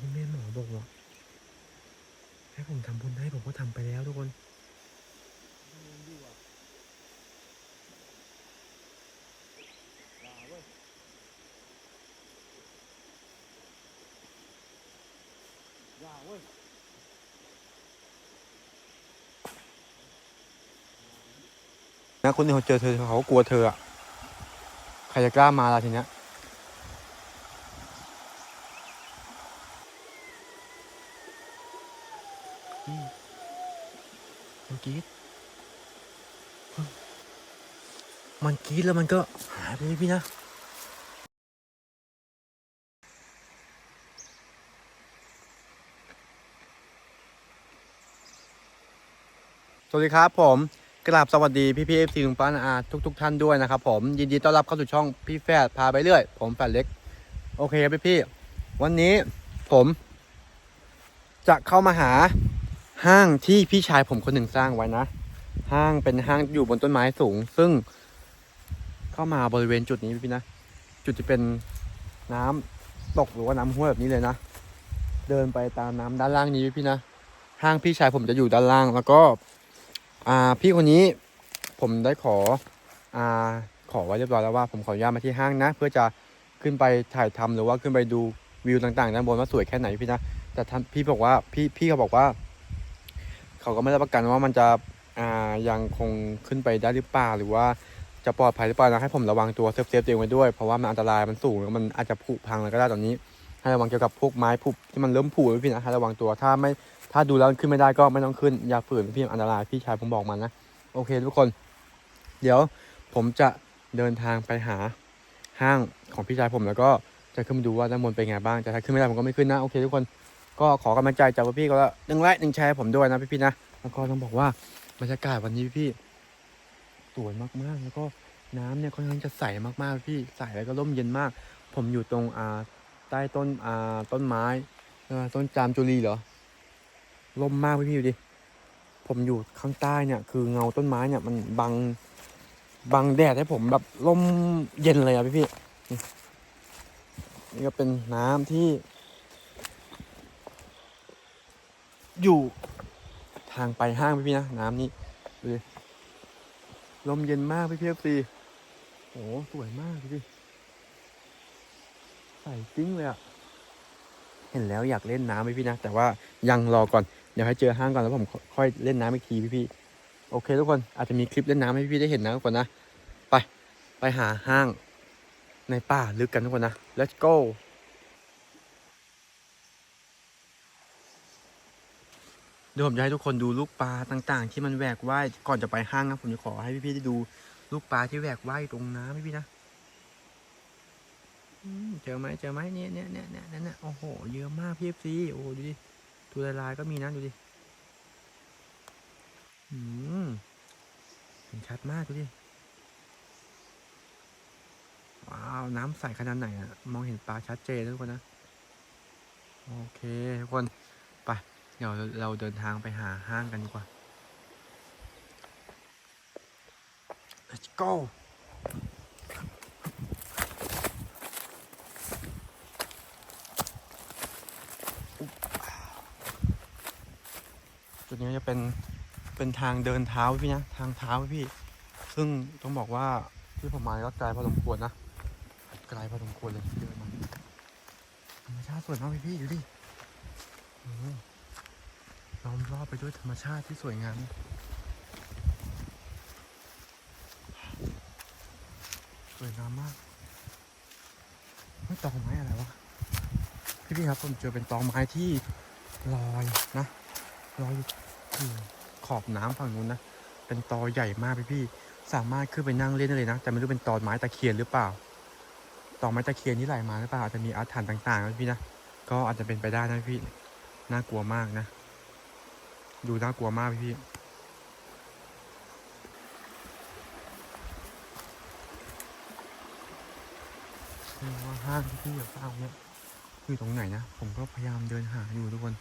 ที่แม่หมอบอกว่าให้ผมทำบุญให้ผมก็ทำไปแล้วทุกคนอย่าเว้ยนะคนที่เขาเจอเธอเขาก็กลัวเธออะใครจะกล้ามาล่ะทีเนี้ยอืมมันกรีดมันก รีดแล้วมันก็หายไปพี่นะสวัสดีครับผมกราบสวัสดีพี่พี่เอฟซีลุงป้านอาทุกทุกท่านด้วยนะครับผมยินดีต้อนรับเข้าสู่ช่องพี่แฟดพาไปเรื่อย ผมแฟดเล็ก โอเคครับพี่พี่วันนี้ผม จะเข้ามาหาห้างที่พี่ชายผมคนหนึ่งสร้างไว้นะ ห้างเป็นห้างอยู่บนต้นไม้สูง ซึ่ง เข้ามาบริเวณจุดนี้พี่นะ จุดที่เป็นน้ำตกหรือว่าน้ำห้วยแบบนี้เลยนะ เดินไปตามน้ำด้านล่างนี้พี่นะ ห้างพี่ชายผมจะอยู่ด้านล่าง แล้วก็ อ่าพี่คนนี้ผมได้ขอ อ่า ขอไว้เรียบร้อยแล้วว่าผมขออนุญาตมาที่ห้างนะ เพื่อจะขึ้นไปถ่ายทำหรือว่าขึ้นไปดูวิวต่างๆด้านบนว่าสวยแค่ไหนพี่นะ แต่ท่านพี่บอกว่าพี่พี่เขาบอกว่า เขาก็ไม่รับประกันว่ามันจะอ่ายังคงขึ้นไปได้หรือเปล่าหรือว่า จะปลอดภัยหรือเปล่านะให้ผมระวังตัวเซฟเซฟตัวเองไว้ด้วย เพราะว่ามันอันตรายมันสูงแล้วมันอาจจะผุพังอะไรก็ได้ตอนนี้ ให้ระวังเกี่ยวกับพวกไม้ผุที่มันเริ่มผุพี่นะให้ระวังตัวถ้าไม่ถ้าดูแล้วขึ้นไม่ได้ก็ไม่ต้องขึ้นอย่าฝืนพี่อันตรายพี่ชายผมบอกมานะโอเค ทุกคน เดี๋ยวผมจะเดินทางไปหาห้างของพี่ชายผมแล้วก็จะขึ้นไปดูว่าด้านบนเป็นไงบ้างแต่ถ้าขึ้นไม่ได้ผมก็ไม่ขึ้นนะโอเคทุกคนก็ขอกำลังใจจากพี่ก็แล้วหนึ่งไลค์หนึ่งแชร์ผมด้วยนะพี่ๆนะแล้วก็ต้องบอกว่าบรรยากาศวันนี้พี่ๆ วยมากๆ แล้วก็น้ำเนี่ยค่อนข้างจะใสมากๆพี่ใสแล้วก็ร่มเย็นมาก ผมอยู่ตรงอ่าใต้ต้นอ่าต้นไม้ต้นจามจุลีเหรอล่มมากพี่พี่ดูดิผมอยู่ข้างใต้เนี่ย คือเงาต้นไม้เนี่ยมันบังบังแดดให้ผมแบบล่มเย็นเลยอะพี่พี่นี่นี่ก็เป็นน้ำที่ อยู่ทางไปห้างพี่พี่นะน้ำนี้ดูดิ ลมเย็นมากพี่เพี่ซีโอ้สวยมากพี่พี่ใสจริงเลยอะเห็นแล้วอยากเล่นน้ำพี่พี่นะ แต่ว่ายังรอก่อน เดี๋ยวให้เจอห้างก่อนแล้วผมค่อยเล่นน้ำอีกทีพี่ๆโอเคทุกคนอาจจะมีคลิปเล่นน้ำให้พี่ๆได้เห็นนะทุกคนนะ ไป ไปหาห้างในป่าลึกกันทุกคนนะ let's go เดี๋ยวผมจะให้ทุกคนดูลูกปลาต่างๆ ที่มันแหวกว่ายก่อนจะไปห้างนะผมจะขอให้พี่ๆได้ดูลูกปลาที่แหวกว่ายตรงน้ำพี่ๆนะเจอไหมเจอไหมเนี่ยเนี่ยเนี่ยเนี่ยเนี่ยโอ้โหเยอะมากพี่ซีโอ้ดูดิตัวลายๆก็มีนะดูดิอืมเห็นชัดมากดูดิว้าวน้ำใสขนาดไหนอะมองเห็นปลาชัดเจนทุกคนนะ โอเคทุกคน เดี๋ยวเราเดินทางไปหาห้างกันดีกว่า let's go จุดนี้จะเป็นเป็นทางเดินเท้าพี่นะทางเท้าพี่ ซึ่งต้องบอกว่าที่ผมมาก็ไกลพอสมควรนะไกลพอสมควรเลยเดินมาธรรมชาติสวยมากพี่พี่ดูดิโอ้โห ล้อมรอบไปด้วยธรรมชาติที่สวยงามสวยงามมากไม่ตอไม้อะไรวะพี่พี่ครับผมเจอเป็นตอไม้ที่ลอยนะลอยอยู่ขอบน้ำฝั่งนู้นนะเป็นตอใหญ่มากพี่พี่สามารถขึ้นไปนั่งเล่นได้เลยนะ แต่ไม่รู้เป็นตอไม้ตะเคียนหรือเปล่าตอไม้ตะเคียนที่ไหลมาหรือเปล่าอาจจะมีอาถรรพ์ต่างๆนะพี่นะก็อาจจะเป็นไปได้นะพี่น่ากลัวมากนะ ดูน่ากลัวมากพี่พี่ว่าห้างที่พี่อยากสร้างเนี่ยคือตรงไหนนะ ผมก็พยายามเดินหาอยู่ทุกคน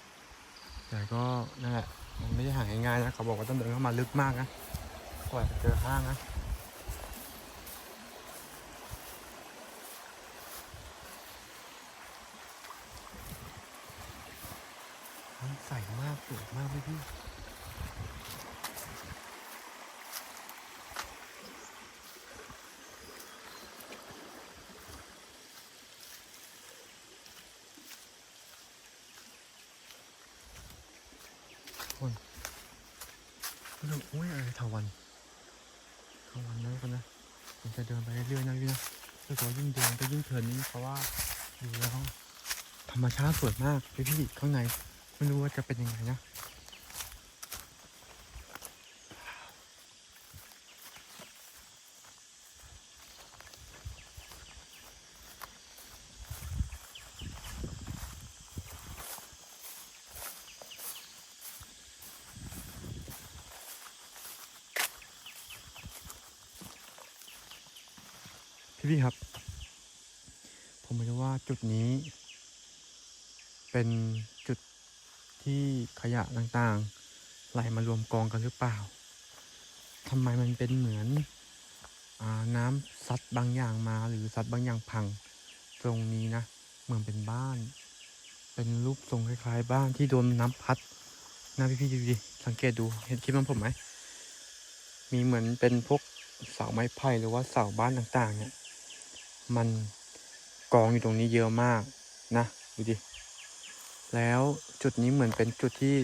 แต่ก็นั่นแหละมันไม่ได้หาง่ายๆนะเขาบอกว่าต้องเดินเข้ามาลึกมากนะกว่าจะเจอห้างนะ นำใสวยมากพี่พี่คนไม่รู้โอ้ยอะไรทาวันทาวันนะคนนะผมจะเดินไปเรื่อยๆนะพี่นะรู้สึกว่ายิ่งเดินก็ยิ่งเพลินนี่เพราะว่าอยู่แล้วธรรมชาติสวยมากพี่พี่ข้างใน ไม่รู้ว่าจะเป็นยังไงนะ พี่พี่ครับ ผมไม่รู้ว่าจุดนี้ เป็นจุดที่ขยะต่างไหลมารวมกองกันหรือเปล่าทำไมมันเป็นเหมือนอน้ำซัดบางอย่างมาหรือซัดบางอย่างพัง ตรงนี้นะเหมือนเป็นบ้าน เป็นรูปทรงคล้ายๆ บ้านที่โดนน้ำพัดนะพี่ๆดูดิสังเกตดูเห็นคลิปของผมไหมมีเหมือนเป็นพวกเสาไม้ไผ่หรือว่าเสาบ้านต่างๆ เนี่ย มันกองอยู่ตรงนี้เยอะมากนะดูดิแล้วจุดนี้เหมือนเป็นจุดที่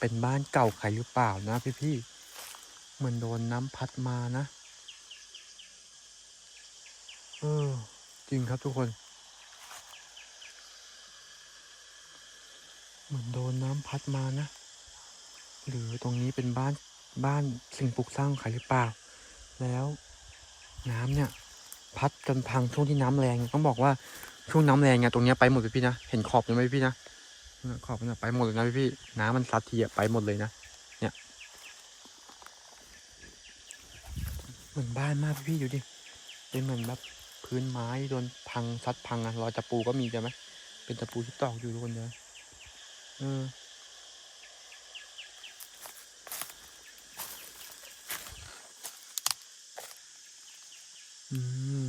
เป็นบ้านเก่าใครหรือเปล่านะพี่ๆเหมือนโดนน้ำพัดมานะ เออ จริงครับทุกคน เหมือนโดนน้ำพัดมานะ หรือตรงนี้เป็นบ้านบ้านสิ่งปลูกสร้างใครหรือเปล่า แล้วน้ำเนี่ยพัดจนพังช่วงที่น้ำแรงต้องบอกว่าช่วงน้ำแรงเนี่ยตรงเนี้ยไปหมดเลยพี่นะ เห็นขอบเลยไหมพี่นะ ขอบมันนะไปหมดเลยนะพี่พี่น้ำมันซัดทีอะไปหมดเลยนะเนี่ยเหมือนบ้านมากพี่พี่อยู่ดิเป็นเหมือนแบบพื้นไม้โดนพังซัดพังอะรอยตะปูก็มีใช่ไหมเป็นตะปูที่ตอกอยู่ทุกคนเลยเอออืม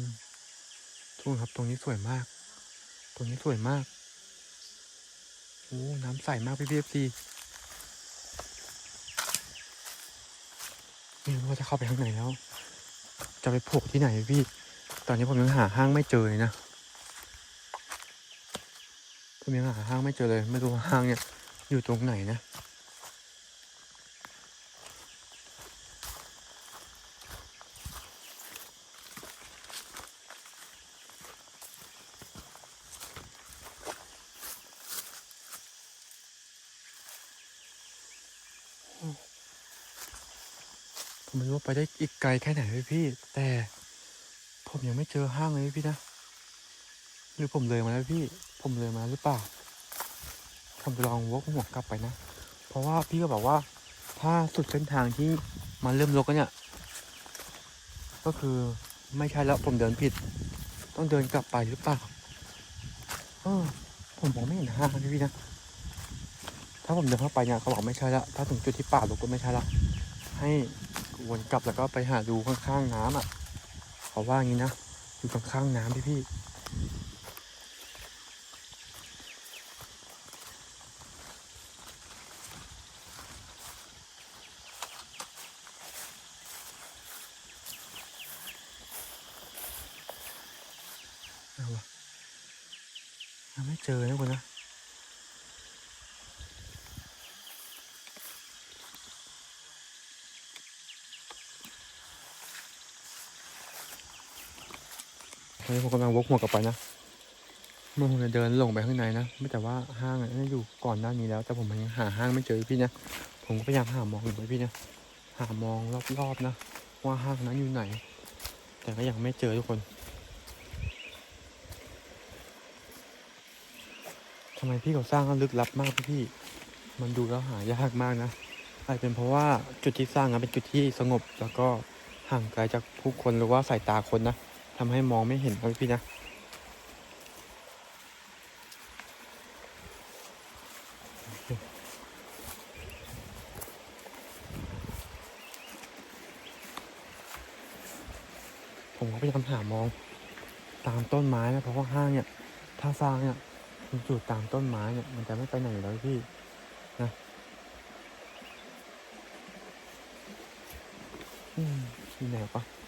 ทุกคนครับตรงนี้สวยมาก ตรงนี้สวยมาก โอ้น้ำใสมากพี่พีเอฟซีไม่รู้ว่าจะเข้าไปทางไหนแล้ว จะไปผูกที่ไหนพี่ ตอนนี้ผมยังหาห้างไม่เจอเลยนะผมยังหาห้างไม่เจอเลย ไม่รู้ว่าห้างเนี่ยอยู่ตรงไหนนะ ผม ไปได้อีกไกลแค่ไหนพี่พี่ แต่ผมยังไม่เจอห้างเลยพี่นะ หรือผมเลยมาแล้วพี่ ผมเลยมาหรือเปล่า ผมจะลองวกหัวกลับไปนะ เพราะว่าพี่ก็บอกว่า ถ้าสุดเส้นทางที่มันเริ่มรกแล้วเนี่ย ก็คือไม่ใช่แล้วผมเดินผิด ต้องเดินกลับไปหรือเปล่าเออผมมองไม่เห็นห้างนะพี่นะ ถ้าผมเดินเข้าไปเนี่ยเขาบอกไม่ใช่และถ้าถึงจุดที่ป่ารกก็ไม่ใช่และให้ วนกลับแล้วก็ไปหาดูข้างๆน้ำอะเขาว่างี้นะอยู่ข้างๆน้ำพี่พี่เอาวะยังไม่เจอนะคนนะต อนนี้ผมกำลังวกหัวกลับไปนะเมื่อผมจะเดินลงไปข้างในนะไม่แต่ว่าห้างอะน่าอยู่ก่อนหน้านี้แล้ว แต่ผมยังหาห้างไม่เจอพี่นะผมก็พยายามหามองอยู่พี่นะหามองรอบๆนะ ว่าห้างนั้นอยู่ไหน แต่ก็ยังไม่เจอทุกคนทำไมพี่เขาสร้างก็ลึกลับมากพี่พี่ มันดูแล้วหายากมากนะอาจเป็นเพราะว่าจุดที่สร้างนะเป็นจุดที่สงบ แล้วก็ห่างไกลจากผู้คนหรือว่าสายตาคนนะ ทำให้มองไม่เห็นนะพี่นะผมก็พยายามหามองตามต้นไม้นะเพราะว่าห้างเนี่ย ถ้าสร้างเนี่ยมันอยู่ตามต้นไม้เนี่ย มันจะไม่ไปไหนแล้วพี่นะอืมที่ไหนปะ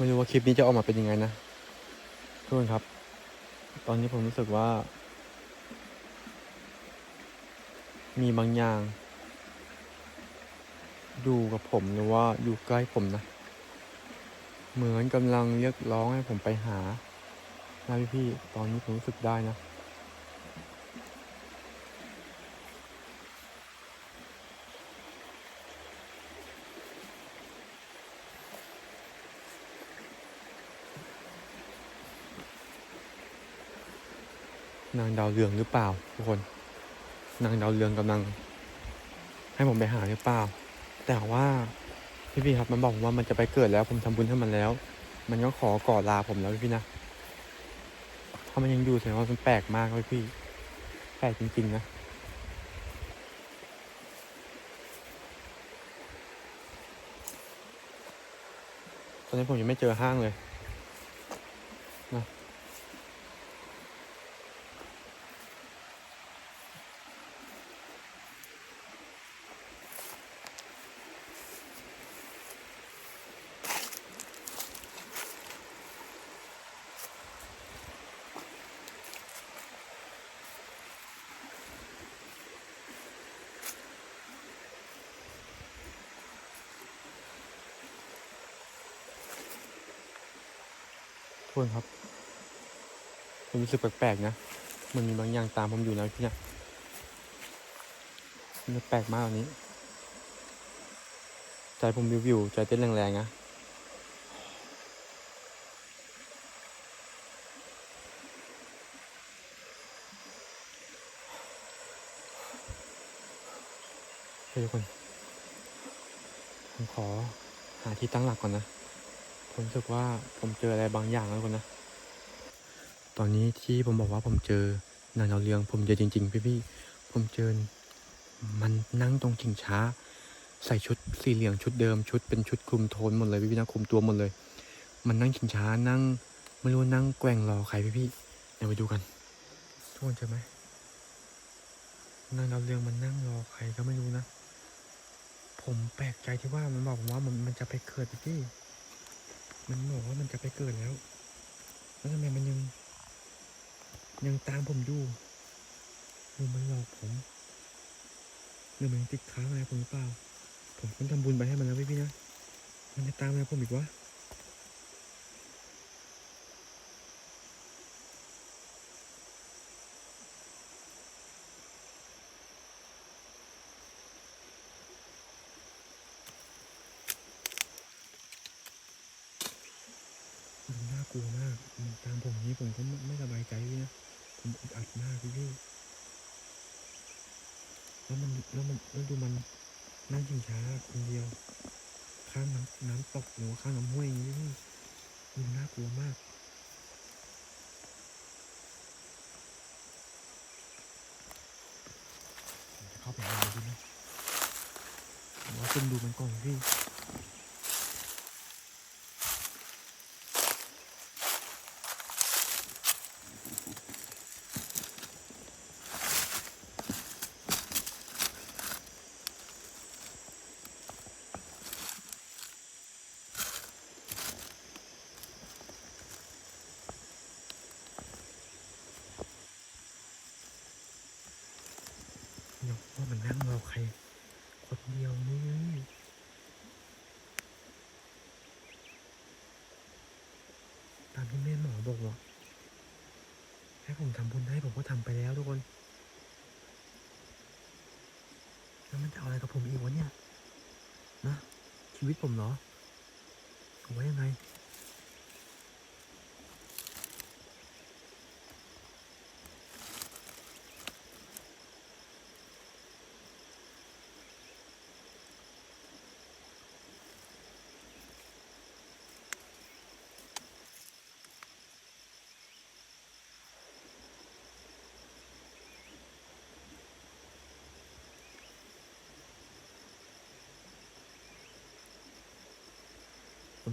ไม่รู้ว่าคลิปนี้จะออกมาเป็นยังไงนะทุกคนครับ ตอนนี้ผมรู้สึกว่า มีบางอย่างอยู่กับผมหรือว่าอยู่ใกล้ผมนะ เหมือนกำลังเรียกร้องให้ผมไปหานะพี่พี่ๆตอนนี้ผมรู้สึกได้นะ นางดาวเรืองหรือเปล่าทุกคน นางดาวเรืองกำลัง ให้ผมไปหาหรือเปล่า แต่ว่าพี่พี่ครับมันบอกผมว่ามันจะไปเกิดแล้วผมทำบุญให้มันแล้ว มันก็ขอก่อลาผมแล้วพี่พี่นะถ้ามันยังอยู่แสดงว่ามันแปลกมากเลยพี่แปลกจริงๆนะตอนนี้ผมยังไม่เจอห้างเลย คนครับ ผมรู้สึกแปลกๆนะ มันมีบางอย่างตามผมอยู่นะพี่เนี่ยมันแปลกมากอันนี้ ใจผมวิววิวๆใจเต้นแรงๆนะเฮ้ยทุกคนผมขอหาที่ตั้งหลักก่อนนะ ผมรู้สึกว่าผมเจออะไรบางอย่างแล้วคนนะ ตอนนี้ที่ผมบอกว่าผมเจอนางดาวเรือง ผมเจอจริง ๆ พี่ๆผมเจอมันนั่งตรงชิงช้า ใส่ชุดสีเหลืองชุดเดิมชุดเป็นชุดคลุมโทนหมดเลยพี่ๆนะคลุมตัวหมดเลย มันนั่งชิงช้านั่งไม่รู้นั่งแกว่งรอใครพี่ๆเดี๋ยวไปดูกันทุกคนเจอไหมนางดาวเรืองมันนั่งรอใครก็ไม่รู้นะ ผมแปลกใจที่ว่ามันบอกผมว่ามันมันจะไปเกิดพี่ มันบอกว่ามันจะไปเกิดแล้ว แล้วทำไมมันยัง ยังตามผมอยู่หรือมันหลอกผมหรือมันติดค้างอะไรผมหรือเปล่า ผมเพิ่งทำบุญไปให้มันแล้วพี่ๆนะ มันจะตามอะไรผมอีกวะ มันน่ากลัวมากมันตามผมอย่างนี้ผมก็ไม่ไม่สบายใจพี่นะ ผมอึดอัดมากพี่พี่แล้วมันแล้วมันแล้วดูมันนั่งชิงช้าคนเดียว ข้างน้ำน้ำตกหรือว่าข้างน้ำห้วยอย่างนี้พี่มันน่ากลัวมาก ผมจะ เข้าไปหามันดูนะผมว่าเป็นดูมันก่อนพี่ เดี๋ยวว่ามันนั่งรอใคร คนเดียวนี่ตาม แม่หมอกว่าให้ผมทำบุญให้ผมก็ทำไปแล้วทุกคน แล้วมันจะเอาอะไรกับผมอีกวะเนี่ยนะชีวิตผมเหรอผมว่ายังไง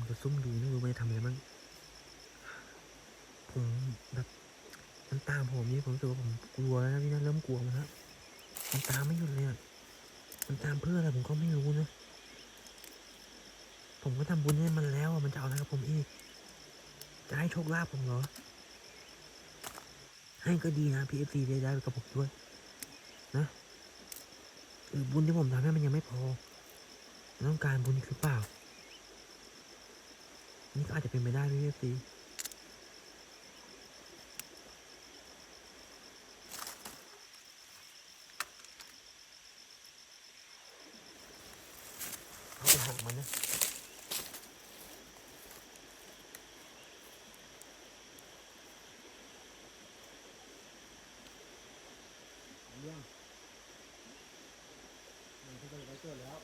จะซุ่มดูไม่รู้มันจะทำอะไรบ้างผมแบบมันตามผมนี่ผมรู้สึกว่าผมกลัวแล้วนะพี่นะเริ่มกลัวแล้วมันตามไม่หยุดเลยอะมันตามเพื่ออะไรผมก็ไม่รู้นะผมก็ทำบุญให้มันแล้วอะมันจะเอาอะไรกับผมอีก จะให้โชคลาภผมเหรอ ให้ก็ดีนะพีเอฟซีได้ได้กับผมด้วย นะหรือบุญที่ผมทำให้มันยังไม่พอต้องการบุญคือเปล่า นี่ก็อาจจะเป็นไปได้พีเอฟซีเขาไปหามันนะเรื่องมันก็จะไปเกิดแล้ว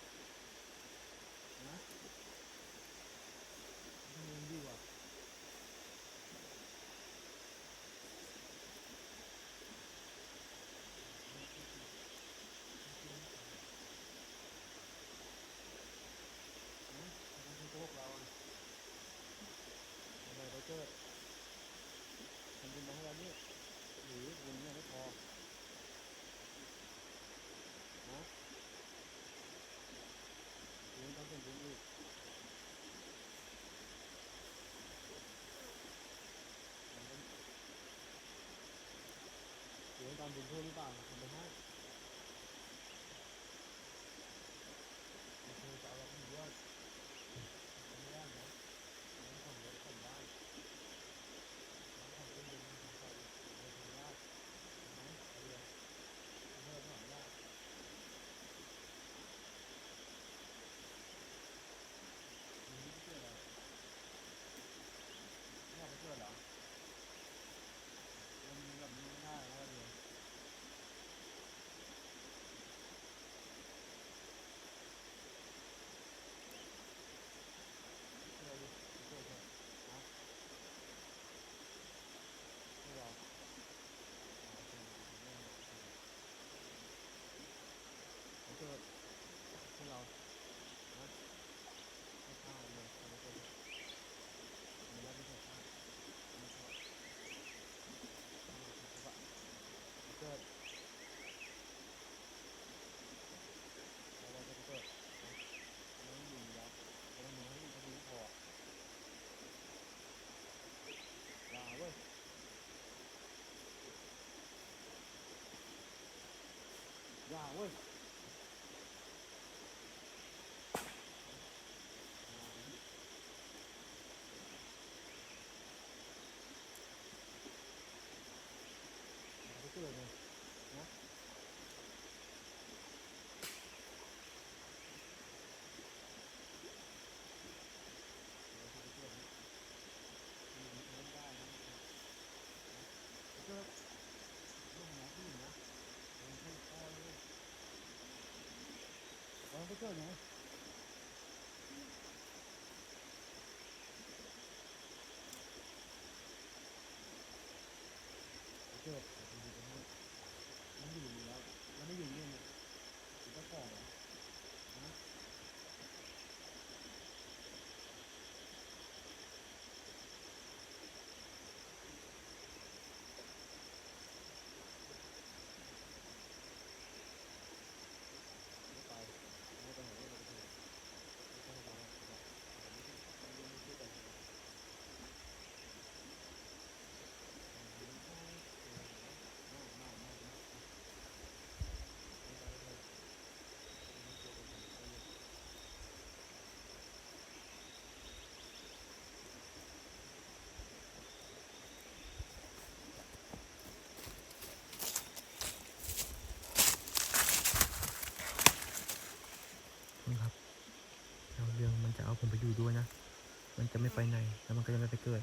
ไปไหนแล้วมันก็จะไม่ไปเกิด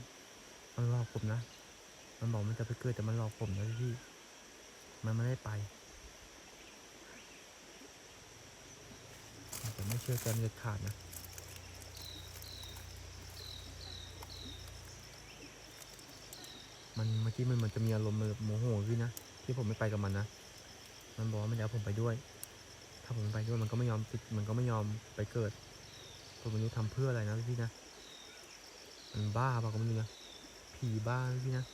มันหลอกผมนะ มันบอกมันจะไปเกิดแต่มันหลอกผมนะพี่ มันไม่ได้ไปแต่ไม่เชื่อใจมันเด็ดขาดนะมันเมื่อกี้มันเหมือนจะมีอารมณ์แบบโมโหพี่นะที่ผมไม่ไปกับมันนะ มันบอกว่ามันจะเอาผมไปด้วย ถ้าผมไปด้วยมันก็ไม่ยอมติดมันก็ไม่ยอมไปเกิดผมไม่รู้ทำเพื่ออะไรนะพี่นะ มันบ้าเปล่าก็ไม่รู้นะผีบ้าพี่นะ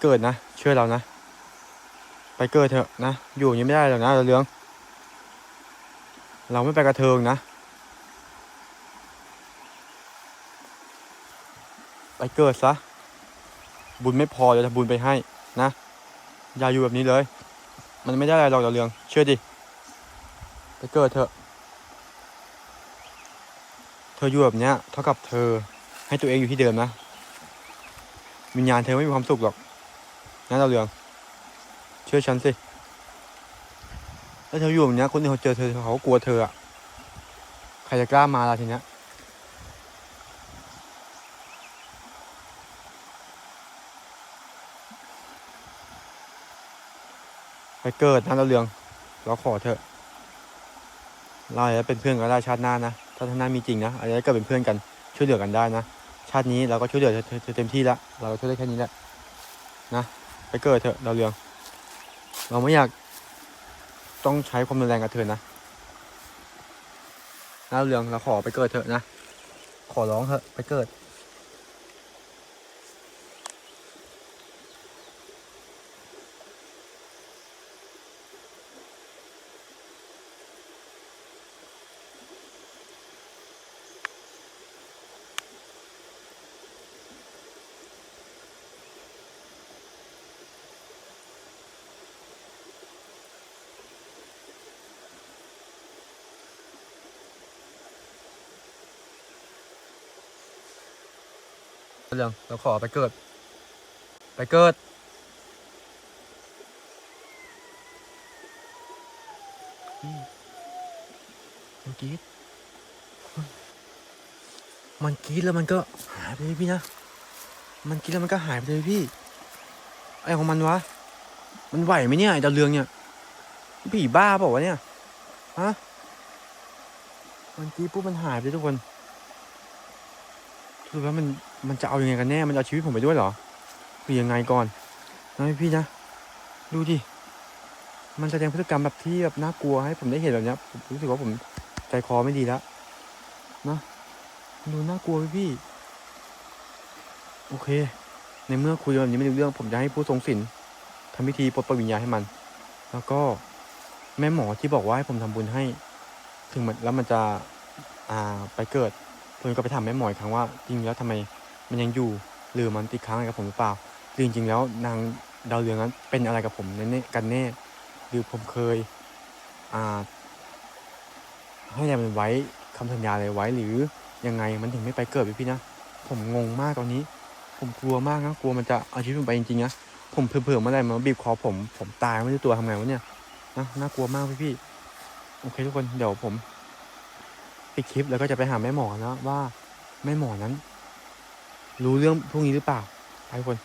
เกิดนะ เชื่อเรานะ ไปเกิดเถอะนะ อยู่อย่างนี้ไม่ได้หรอกนะเราเรืองเราไม่ไปกระเทิงนะ ไปเกิดซะ บุญไม่พอเดี๋ยวจะบุญไปให้นะ อย่าอยู่แบบนี้เลย มันไม่ได้อะไรหรอกเราเรืองเชื่อดิ ไปเกิดเถอะ เธออยู่แบบเนี้ยเท่ากับเธอให้ตัวเองอยู่ที่เดิมนะวิญญาณเธอไม่มีความสุขหรอก นเราเรือง เชื่อฉันสิถ้าเธออยู่แบบนี้คนอื่นเขาเจอเธอเขากลัวเธออะใครจะกล้ามาล่ะทีเนี้ยไปเกิดนะเราเรือง เราขอเถอะ เราอาจจะเป็นเพื่อนกันได้ชาติหน้านะถ้าชาติหน้ามีจริงนะอาจจะเกิดเป็นเพื่อนกันช่วยเหลือกันได้นะ ชาตินี้เราก็ช่วยเหลือเธอเต็มที่แล้วเราช่วยได้แค่นี้แหละนะ ไปเกิดเถอะดาวเรือง เราไม่อยากต้องใช้ความรุนแรงกับเธอนะนะเราเรืองเราขอไปเกิดเถอะนะ ขอร้องเถอะไปเกิด เรื่องเราขอไปเกิด ไปเกิด มันกรีดมันกรีดแล้วมันก็หายไปเลยพี่นะ มันกรีดแล้วมันก็หายไปเลยพี่ ไอของมันวะ มันไหวไหมเนี่ยไอดาวเรืองเนี่ย ผีบ้าเปล่าวะเนี่ย ฮะ มันกรีดปุ๊บมันหายไปเลยทุกคน สรุปแล้วมันมันจะเอาอยัางไงกันแน่ มันเอาชีวิตผมไปด้วยเหรอหรือยังไงก่อนนะพี่นะ ดูดิ มันแสดงพฤติกรรมแบบที่แบบน่ากลัวให้ผมได้เห็นแบบเนี้ยผมรู้สึกว่าผมใจคอไม่ดีแล้วนะดูน่ากลัวพี่พี่ โอเค ในเมื่อคุยแบบนี้ไม่รู้เรื่อง ผมจะให้ผู้ทรงศีลทำพิธีปลดปล่อยวิญญาณให้มัน แล้วก็แม่หมอที่บอกว่าให้ผมทำบุญให้ ถึงมันแล้วมันจะ อ่า ไปเกิด ผมก็ไปถามแม่หมออีกครั้งว่าจริงแล้วทำไมมันยังอยู่หรือมันติดค้างอะไรกับผมหรือเปล่าหรือจริงๆแล้วนางดาวเรืองนั้นเป็นอะไรกับผมแน่ๆกันแน่หรือผมเคยอ่าให้อะไรมันไว้คำสัญญาอะไรไว้หรือยังไงมันถึงไม่ไปเกิดพี่พี่นะ ผมงงมากตอนนี้ ผมกลัวมากนะกลัวมันจะเอาชีวิตผมไปจริงๆนะผมเผื่อๆเมื่อไหร่มันมาบีบคอผมผมตายไม่รู้ตัวทำไงวะเนี่ยนะน่ากลัวมากพี่พี่โอเคทุกคนเดี๋ยวผม ปิดคลิปแล้วก็จะไปหาแม่หมอนะว่าแม่หมอนั้น รู้เรื่องพวกนี้หรือเปล่าไปคน